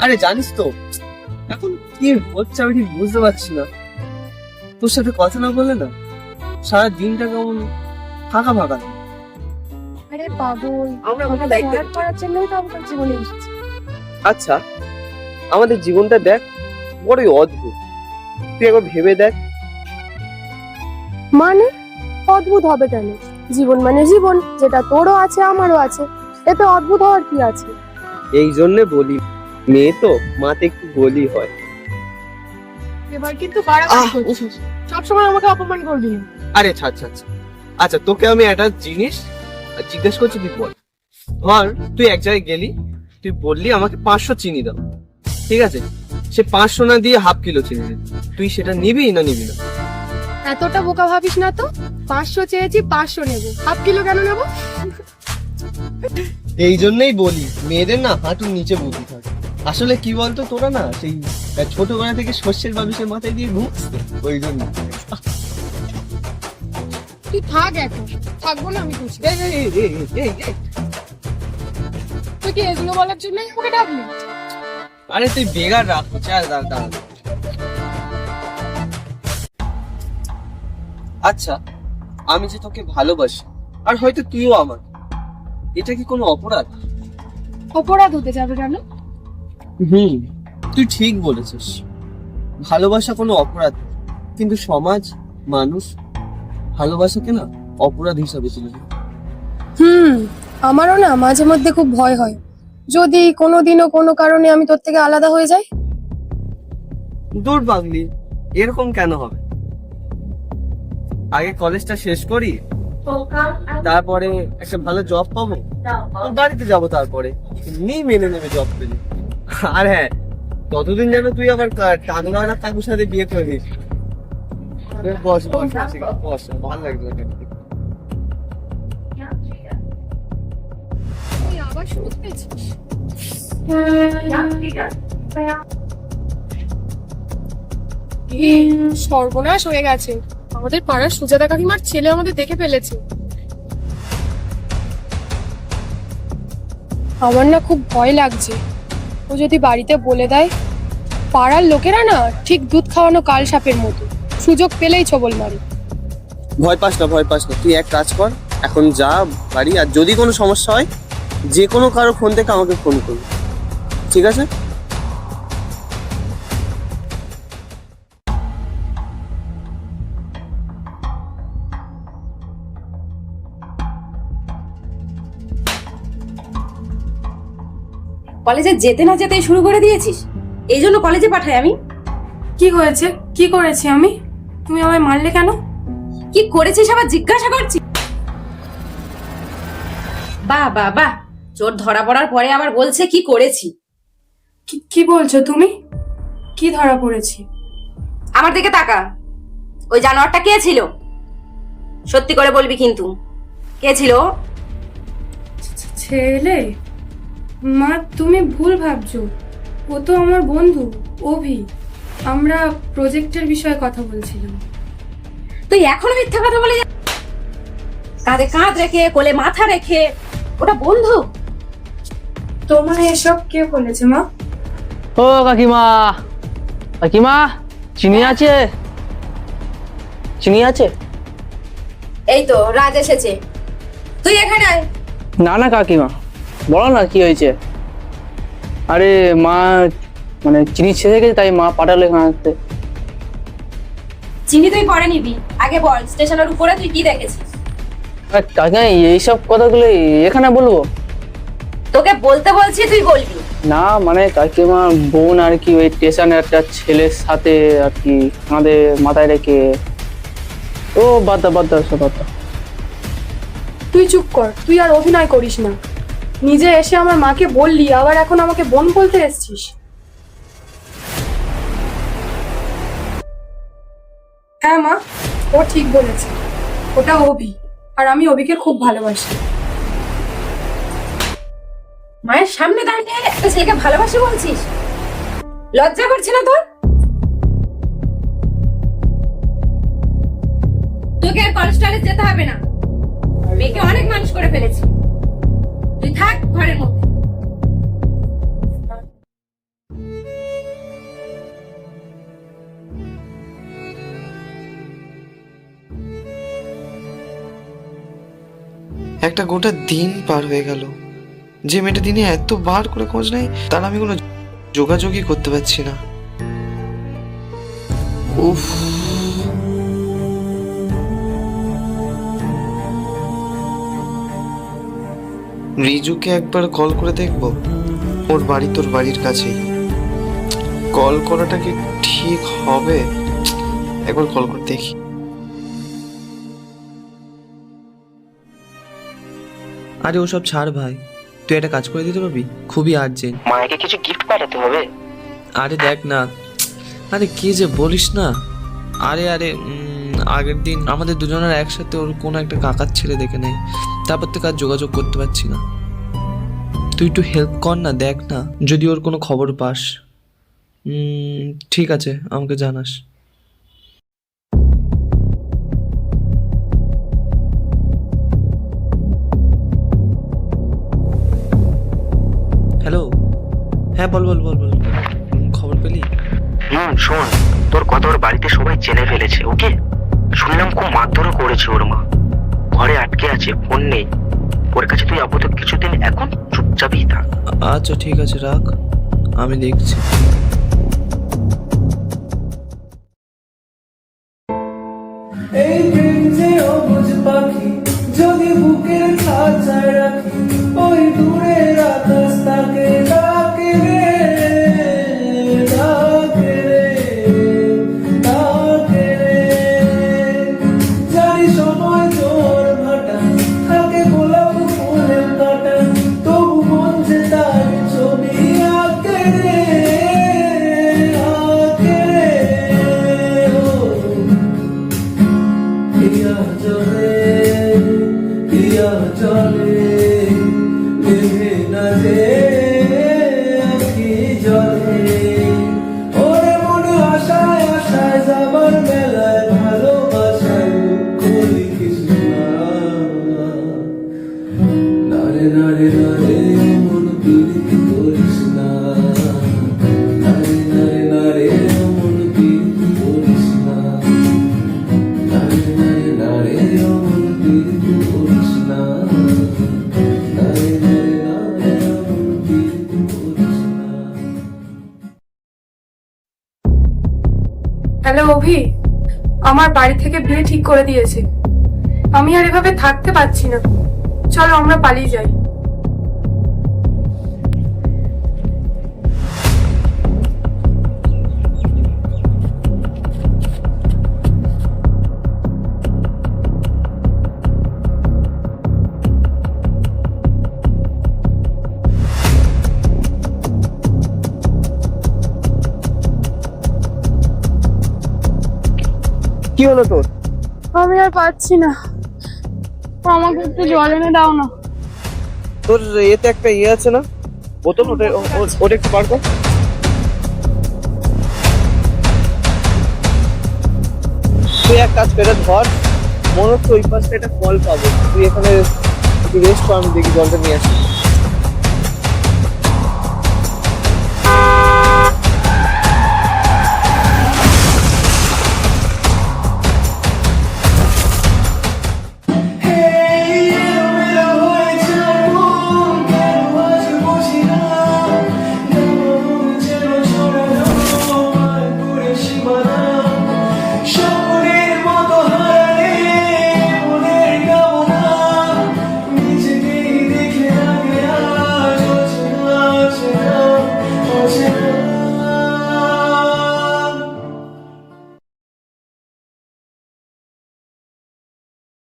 আরে জানিস তো এখন কি হচ্ছে আমি ঠিক বুঝতে পারছি না। তোর সাথে কথা না বললে না সারা দিনটা কেমন ফাঁকা ফাঁকা আরে পাগল আমরা আমাদের দায়িত্ব করার জন্যই তো আমাদের জীবনে এসেছি। আচ্ছা আমাদের জীবনটা দেখ বড়ই অদ্ভুত। তুই একবার ভেবে দেখ। মানে? অদ্ভুত হবে কেন? জীবন মানে জীবন যেটা তোরও আছে আমারও আছে। এতে অদ্ভুত হওয়ার কি আছে? এই জন্যে বলি মেয়ে তো মাতে একটু বলি হয়। এবার কিন্তু বাড়াবাড়ি আহ, করছিস। সবসময় আমাকে অপমান করবি আরে আচ্ছা আচ্ছা আচ্ছা। আচ্ছা তোকে আমি একটা জিনিস জিজ্ঞেস করছি তুই বল। ধর তুই এক জায়গায় গেলি তুই বললি আমাকে পাঁচশো চিনি দাও। ঠিক আছে? সে পাঁচশো না দিয়ে হাফ কিলো চিনি দিলি তুই সেটা নিবি না নিবি না? এতটা বোকা ভাবিস না তো? পাঁচশো চেয়েছি পাঁচশো নেব। হাফ কিলো কেন নেব? এই জন্যই বলি মেয়েদের না হাঁটুর নিচে বুদ্ধি থাকে। আসলে কি বলতো তোরা না সেই ছোটবেলা থেকে শস্যের বাবিসের মাথায় দিয়ে ঘুমস ওই জন্য। তুই থাক এখন থাকব না আমি খুশি। তুই কি এগুলো বলার জন্য আমাকে ডাকলি? আরে তুই বেগার রাখ চাল দাঁড়া দাঁড়া। আচ্ছা আমি যে তোকে ভালোবাসি আর হয়তো তুইও আমার এটা কি কোনো অপরাধ? অপরাধ হতে যাবে কেন? হুম। তুই ঠিক বলেছিস। ভালোবাসা কোনো অপরাধ কিন্তু সমাজ মানুষ ভালোবাসাকে না অপরাধ হিসাবে তুলে হুম আমারও না মাঝে মধ্যে খুব ভয় হয়। যদি কোনোদিনও কোনো কারণে আমি তোর থেকে আলাদা হয়ে যাই? দূর পাগলি এরকম কেন হবে? আগে কলেজটা শেষ করি তারপরে একটা ভালো জব পাবো বাড়িতে যাব তারপরে। এমনি মেনে নেবে জব পেলে। আর হ্যাঁ ততদিন যেন তুই আবার টাঙ্গাওয়ালা কাকুর সাথে বিয়ে করে নিস বস বস বস, ভালো লাগবে আবার সর্বনাশ হয়ে গেছে। আমাদের পাড়ার সুজাতা কাকিমার ছেলে আমাদের দেখে ফেলেছে। আমার না খুব ভয় লাগছে। ও যদি বাড়িতে বলে দেয়, পাড়ার লোকেরা না ঠিক দুধ খাওয়ানো কাল সাপের মতো। সুযোগ পেলেই ছবল মারে। ভয় পাস না, ভয় পাস না। তুই এক কাজ কর, এখন যা বাড়ি, আর যদি কোনো সমস্যা হয়, যে কোনো কারও ফোন থেকে আমাকে ফোন করবি। ঠিক আছে? কলেজে যেতে না যেতেই শুরু করে দিয়েছিস? এই জন্য কলেজে পাঠাই আমি। কি হয়েছে? কি করেছি আমি? তুমি আমায় মারলে কেন? কি করেছিস আবার? জিজ্ঞাসা করছি। বাহ বাহ বাহ। চোর ধরা পড়ার পরে আবার বলছে কি করেছি। কি- কি বলছো তুমি? কি ধরা পড়েছি? আমার দিকে তাকা। ওই জানোয়ারটা কে ছিল? সত্যি করে বলবি কিন্তু। কে ছিল? ছেলে? মা তুমি ভুল ভাবছ। ও তো আমার বন্ধু অভি। আমরা প্রজেক্টের বিষয়ে কথা বলছিলাম। তুই এখনও মিথ্যা কথা বলে যা- কাঁধে কাঁধ রেখে কোলে মাথা রেখে ওটা বন্ধু। তোমায় এসব কে বলেছে মা? ও কাকিমা কাকিমা চিনি আছে? চিনি আছে? এই তো রাজ এসেছে। তুই এখানে আয়। না না কাকিমা। বলো না কি হয়েছে? আরে মা মানে চিনি ছেড়ে গেছে তাই মা পাঠালো এখানে আসতে। চিনি তুই পরে নিবি। আগে বল স্টেশনের উপরে তুই কি দেখেছিস? কাকিমা এইসব কথাগুলো এখানে বলব? তোকে বলতে বলছি তুই বলবি। না মানে কাকিমা বোন আর কি ওই স্টেশনে একটা ছেলের সাথে আর কি আমাদের মাথায় রেখে। ও বাদ দাও বাদ দাও সব তুই চুপ কর তুই আর অভিনয় করিস না। নিজে এসে আমার মাকে বললি, আবার এখন আমাকে বোন বলতে এসছিস? হ্যাঁ মা, ও ঠিক বলেছে। ওটা অভি, আর আমি অভিকে খুব ভালোবাসি। মায়ের সামনে দাঁড়িয়ে একটা ছেলেকে ভালোবাসি বলছিস? লজ্জা করছে না তোর? তোকে আর কলেজ টলেজ যেতে হবে না। মেয়েকে অনেক মানুষ করে ফেলেছি। একটা গোটা দিন পার হয়ে গেল। যে মেয়েটা দিনে এত বার করে খোঁজ নেয়, তার আমি কোনো যোগাযোগই করতে পারছি না। উফ। রিজুকে একবার কল করে দেখব। ওর বাড়ি তোর বাড়ির কাছেই। কল করাটা কি ঠিক হবে? একবার কল করে দেখি। আরে ওসব ছাড় ভাই। তুই একটা কাজ করে দিতে পারবি? খুবই আর্জেন্ট মাকে কিছু গিফট পাঠাতে হবে? আরে দেখ না। আরে কি যে বলিস না। আরে আরে আগের দিন আমাদের দুজনের একসাথে ওর কোনো একটা কাকার ছেলে দেখে নেয় তারপর থেকে আর যোগাযোগ করতে পারছি না। তুই একটু হেল্প কর না দেখ না। যদি ওর কোনো খবর পাস। ঠিক আছে আমাকে জানাস। বল বল বল বল। খবর পেলি? হুম শোন তোর কথা ওর বাড়িতে সবাই জেনে ফেলেছে ওকে? শুনলাম খুব মারধরও করেছে ওর মা। ঘরে আটকে আছে ফোন নেই। ওর কাছে তুই আপাতত কিছুদিন এখন চুপচাপই থাক। আচ্ছা ঠিক আছে রাখ। আমি দেখছি এই প্রেম যে অবুঝ পাখি যদি বুকের খাঁচায় অভি, আমার বাড়ি থেকে বিয়ে ঠিক করে দিয়েছে। আমি আর এভাবে থাকতে পারছি না। চলো আমরা পালিয়ে যাই। কি হলো তোর? আমি আর পাচ্ছি না। আমাকে একটু জল এনে দাও না। তোর এতে একটা ইয়ে আছে না? বোতল ওটা ওটা একটু বার কর। তুই এক কাজ করে ধর মনে হচ্ছে ওই পাশে একটা কল পাবো। তুই এখানে একটু রেস্ট কর আমি দেখি জলটা নিয়ে আসি।